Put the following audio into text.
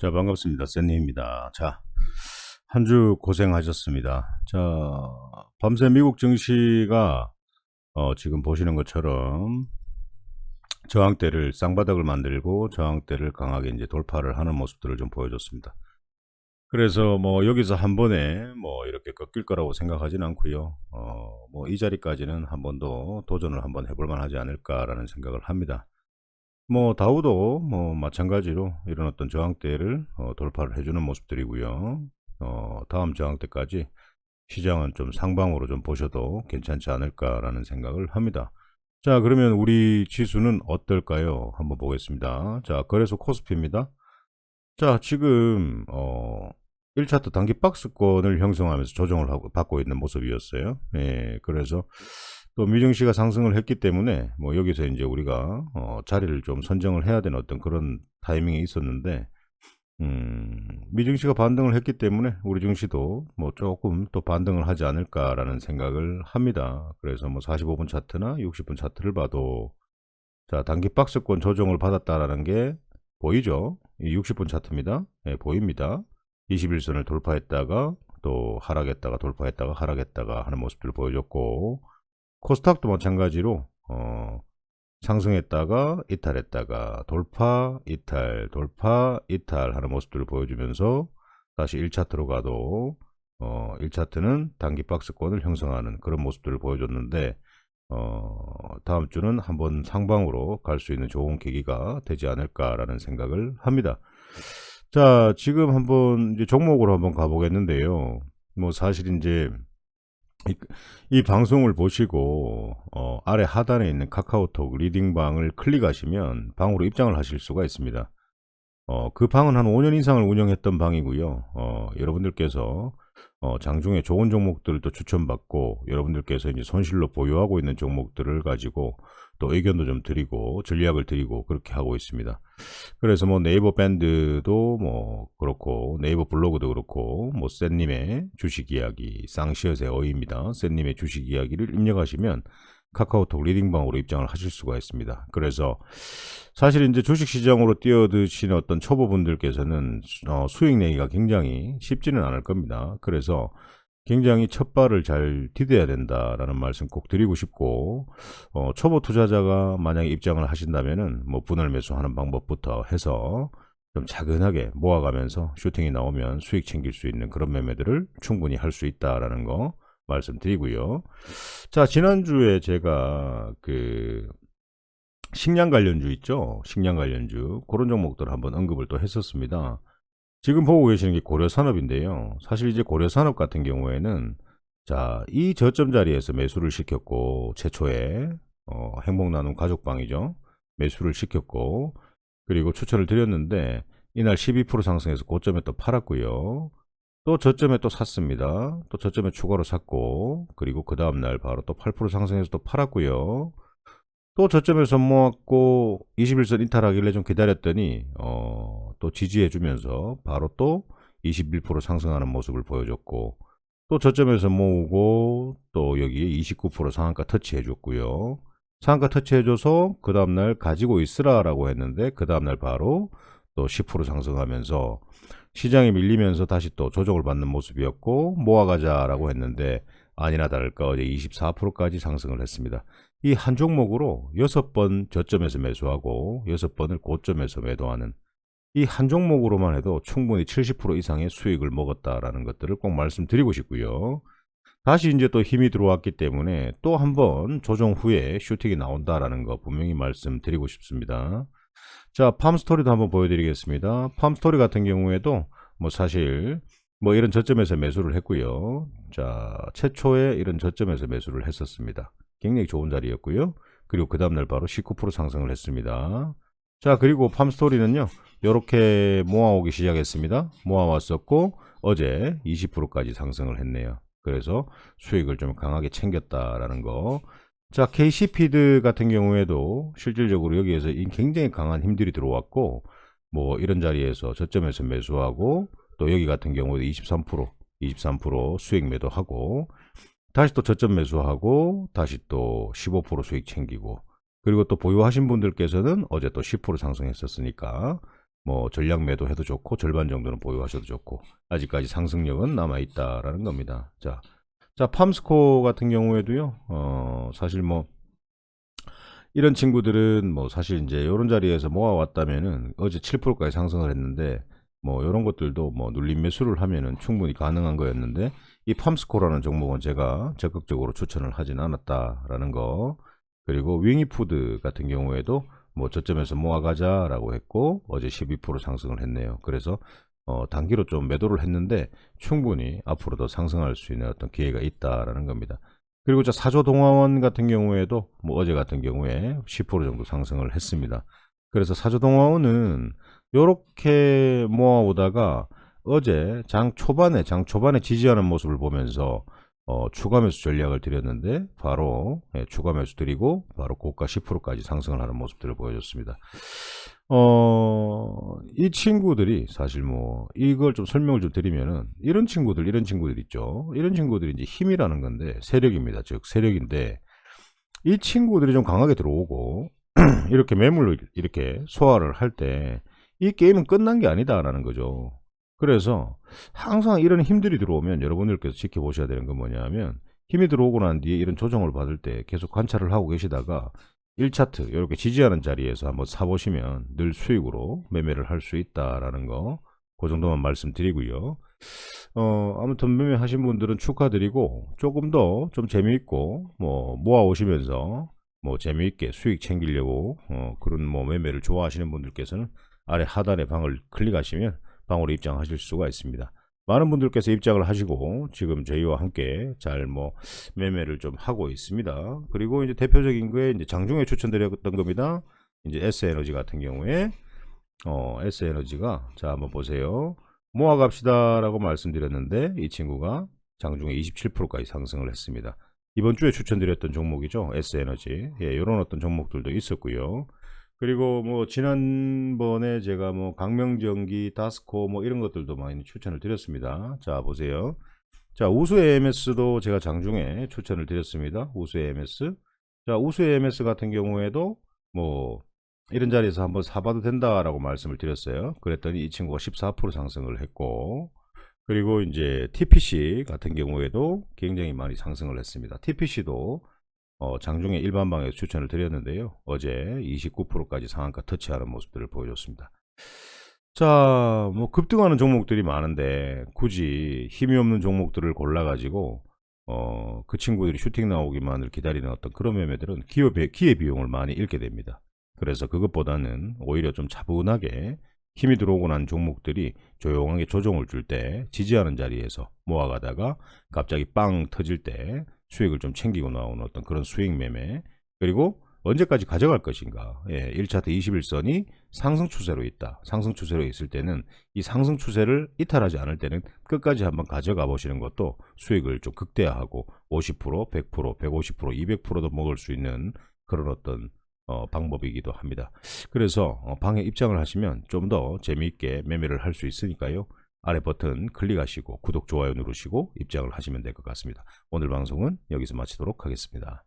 자, 반갑습니다. 샌님입니다. 자, 한 주 고생하셨습니다. 자, 밤새 미국 증시가 어, 지금 보시는 것처럼 저항대를 쌍바닥을 만들고 저항대를 강하게 이제 돌파를 하는 모습들을 좀 보여줬습니다. 그래서 뭐 여기서 한 번에 뭐 이렇게 꺾일 거라고 생각하진 않고요. 어, 뭐 이 자리까지는 한번더 도전을 한번 해볼 만하지 않을까라는 생각을 합니다. 뭐 다우도 뭐 마찬가지로 이런 어떤 저항대를 어, 돌파를 해주는 모습들이고요. 어, 다음 저항대까지 시장은 좀 상방으로 좀 보셔도 괜찮지 않을까라는 생각을 합니다. 자 그러면 우리 지수는 어떨까요? 한번 보겠습니다. 자 거래소 코스피입니다. 자 지금 어 1차트 단기 박스권을 형성하면서 조정을 하고 받고 있는 모습이었어요. 예, 그래서 또 미증시가 상승을 했기 때문에 뭐 여기서 이제 우리가 어, 자리를 좀 선정을 해야 되는 어떤 그런 타이밍이 있었는데 음, 미증시가 반등을 했기 때문에 우리 증시도 뭐 조금 또 반등을 하지 않을까라는 생각을 합니다. 그래서 뭐 45분 차트나 60분 차트를 봐도 자 단기 박스권 조정을 받았다라는 게 보이죠? 이 60분 차트입니다. 예, 보입니다. 21선을 돌파했다가 또 하락했다가 돌파했다가 하락했다가 하는 모습들을 보여줬고 코스닥도 마찬가지로 어, 상승했다가 이탈했다가 돌파 이탈 돌파 이탈 하는 모습들을 보여주면서 다시 1차트로 가도 어, 1차트는 단기 박스권을 형성하는 그런 모습들을 보여줬는데 어, 다음 주는 한번 상방으로 갈 수 있는 좋은 계기가 되지 않을까라는 생각을 합니다. 자, 지금 한번 이제 종목으로 한번 가보겠는데요. 뭐 사실 이제 이, 이 방송을 보시고 어, 아래 하단에 있는 카카오톡 리딩방을 클릭하시면 방으로 입장을 하실 수가 있습니다. 어, 그 방은 한 5년 이상을 운영했던 방이고요. 어, 여러분들께서 어, 장중에 좋은 종목들을 또 추천받고 여러분들께서 이제 손실로 보유하고 있는 종목들을 가지고 또 의견도 좀 드리고 전략을 드리고 그렇게 하고 있습니다. 그래서 뭐 네이버 밴드도 뭐 그렇고 네이버 블로그도 그렇고 뭐 샌님의 주식 이야기 쌍시엇의 어입니다. 샌님의 주식 이야기를 입력하시면 카카오톡 리딩방으로 입장을 하실 수가 있습니다. 그래서 사실 이제 주식 시장으로 뛰어드시는 어떤 초보분들께서는 어, 수익 내기가 굉장히 쉽지는 않을 겁니다. 그래서 굉장히 첫 발을 잘 디뎌야 된다라는 말씀 꼭 드리고 싶고 어, 초보 투자자가 만약에 입장을 하신다면은 뭐 분할 매수하는 방법부터 해서 좀 차근하게 모아가면서 슈팅이 나오면 수익 챙길 수 있는 그런 매매들을 충분히 할 수 있다라는 거 말씀드리고요. 자, 지난주에 제가 그 식량 관련주 있죠? 식량 관련주. 그런 종목들을 한번 언급을 또 했었습니다. 지금 보고 계시는 게 고려산업인데요. 사실 이제 고려산업 같은 경우에는 자, 이 저점 자리에서 매수를 시켰고 최초에 어, 행복 나눔 가족방이죠. 매수를 시켰고 그리고 추천을 드렸는데 이날 12% 상승해서 고점에 또 팔았고요. 또 저점에 또 샀습니다. 또 저점에 추가로 샀고 그리고 그 다음날 바로 또 8% 상승해서 또 팔았고요. 또 저점에서 모았고 21선 이탈하길래 좀 기다렸더니 어, 또 지지해주면서 바로 또 21% 상승하는 모습을 보여줬고 또 저점에서 모으고 또 여기에 29% 상한가 터치해줬고요. 상한가 터치해줘서 그 다음날 가지고 있으라라고 했는데 그 다음날 바로 또 10% 상승하면서 시장이 밀리면서 다시 또 조정을 받는 모습이었고 모아가자라고 했는데 아니나 다를까 어제 24%까지 상승을 했습니다. 이 한 종목으로 6번 저점에서 매수하고 6번을 고점에서 매도하는 이 한 종목으로만 해도 충분히 70% 이상의 수익을 먹었다라는 것들을 꼭 말씀드리고 싶고요. 다시 이제 또 힘이 들어왔기 때문에 또 한번 조정 후에 슈팅이 나온다라는 거 분명히 말씀드리고 싶습니다. 자, 팜스토리도 한번 보여드리겠습니다. 팜스토리 같은 경우에도 뭐 사실 뭐 이런 저점에서 매수를 했고요. 자, 최초에 이런 저점에서 매수를 했었습니다. 굉장히 좋은 자리였고요. 그리고 그 다음날 바로 19% 상승을 했습니다. 자, 그리고 팜스토리는요. 이렇게 모아오기 시작했습니다. 모아왔었고 어제 20%까지 상승을 했네요. 그래서 수익을 좀 강하게 챙겼다라는 거. 자, KC피드 같은 경우에도 실질적으로 여기에서 굉장히 강한 힘들이 들어왔고, 뭐 이런 자리에서 저점에서 매수하고, 또 여기 같은 경우에도 23%, 23% 수익 매도하고, 다시 또 저점 매수하고, 다시 또 15% 수익 챙기고, 그리고 또 보유하신 분들께서는 어제 또 10% 상승했었으니까, 뭐 전략 매도해도 좋고 절반 정도는 보유하셔도 좋고 아직까지 상승력은 남아 있다라는 겁니다. 자, 자 팜스코 같은 경우에도요. 어, 사실 뭐 이런 친구들은 뭐 사실 이제 이런 자리에서 모아왔다면은 어제 7%까지 상승을 했는데 뭐 이런 것들도 뭐 눌림 매수를 하면은 충분히 가능한 거였는데 이 팜스코라는 종목은 제가 적극적으로 추천을 하진 않았다라는 거 그리고 윙이푸드 같은 경우에도 뭐 저점에서 모아가자라고 했고 어제 12% 상승을 했네요. 그래서 어, 단기로 좀 매도를 했는데 충분히 앞으로도 상승할 수 있는 어떤 기회가 있다라는 겁니다. 그리고 저 사조 동화원 같은 경우에도 뭐 어제 같은 경우에 10% 정도 상승을 했습니다. 그래서 사조 동화원은 요렇게 모아오다가 어제 장 초반에 장 초반에 지지하는 모습을 보면서 어, 추가 매수 전략을 드렸는데 바로 예, 추가 매수 드리고 바로 고가 10%까지 상승을 하는 모습들을 보여줬습니다. 어, 이 친구들이 사실 뭐 이걸 좀 설명을 좀 드리면은 이런 친구들 이런 친구들 있죠. 이런 친구들이 이제 힘이라는 건데 세력입니다. 즉 세력인데 이 친구들이 좀 강하게 들어오고 이렇게 매물을 이렇게 소화를 할 때 이 게임은 끝난 게 아니다라는 거죠. 그래서 항상 이런 힘들이 들어오면 여러분들께서 지켜보셔야 되는 건 뭐냐면 힘이 들어오고 난 뒤에 이런 조정을 받을 때 계속 관찰을 하고 계시다가 1차트 이렇게 지지하는 자리에서 한번 사보시면 늘 수익으로 매매를 할 수 있다라는 거 그 정도만 말씀드리고요. 어, 아무튼 매매하신 분들은 축하드리고 조금 더 좀 재미있고 뭐 모아 오시면서 뭐 재미있게 수익 챙기려고 어, 그런 뭐 매매를 좋아하시는 분들께서는 아래 하단의 방을 클릭하시면 방으로 입장하실 수가 있습니다. 많은 분들께서 입장을 하시고 지금 저희와 함께 잘 뭐 매매를 좀 하고 있습니다. 그리고 이제 대표적인 거에 이제 장중에 추천드렸던 겁니다. 이제 S에너지 같은 경우에 어 S에너지가 자 한번 보세요. 모아 갑시다라고 말씀드렸는데 이 친구가 장중에 27%까지 상승을 했습니다. 이번 주에 추천드렸던 종목이죠. S에너지. 예, 이런 어떤 종목들도 있었고요. 그리고 뭐 지난번에 제가 뭐 강명전기, 다스코 뭐 이런 것들도 많이 추천을 드렸습니다. 자 보세요. 자 우수 AMS도 제가 장중에 추천을 드렸습니다. 우수 AMS. 자 우수 AMS 같은 경우에도 뭐 이런 자리에서 한번 사봐도 된다라고 말씀을 드렸어요. 그랬더니 이 친구가 14% 상승을 했고 그리고 이제 TPC 같은 경우에도 굉장히 많이 상승을 했습니다. TPC도 어, 장중에 일반방에서 추천을 드렸는데요. 어제 29%까지 상한가 터치하는 모습들을 보여줬습니다. 자, 뭐 급등하는 종목들이 많은데 굳이 힘이 없는 종목들을 골라가지고 어, 그 친구들이 슈팅 나오기만을 기다리는 어떤 그런 매매들은 기업 기회 비용을 많이 잃게 됩니다. 그래서 그것보다는 오히려 좀 차분하게 힘이 들어오고 난 종목들이 조용하게 조정을 줄 때 지지하는 자리에서 모아가다가 갑자기 빵 터질 때 수익을 좀 챙기고 나오는 어떤 그런 수익 매매. 그리고 언제까지 가져갈 것인가. 예, 1차트 21선이 상승 추세로 있다. 상승 추세로 있을 때는 이 상승 추세를 이탈하지 않을 때는 끝까지 한번 가져가 보시는 것도 수익을 좀 극대화하고 50% 100% 150% 200%도 먹을 수 있는 그런 어떤 어, 방법이기도 합니다. 그래서 어, 방에 입장을 하시면 좀 더 재미있게 매매를 할 수 있으니까요 아래 버튼 클릭하시고 구독, 좋아요 누르시고 입장을 하시면 될 것 같습니다. 오늘 방송은 여기서 마치도록 하겠습니다.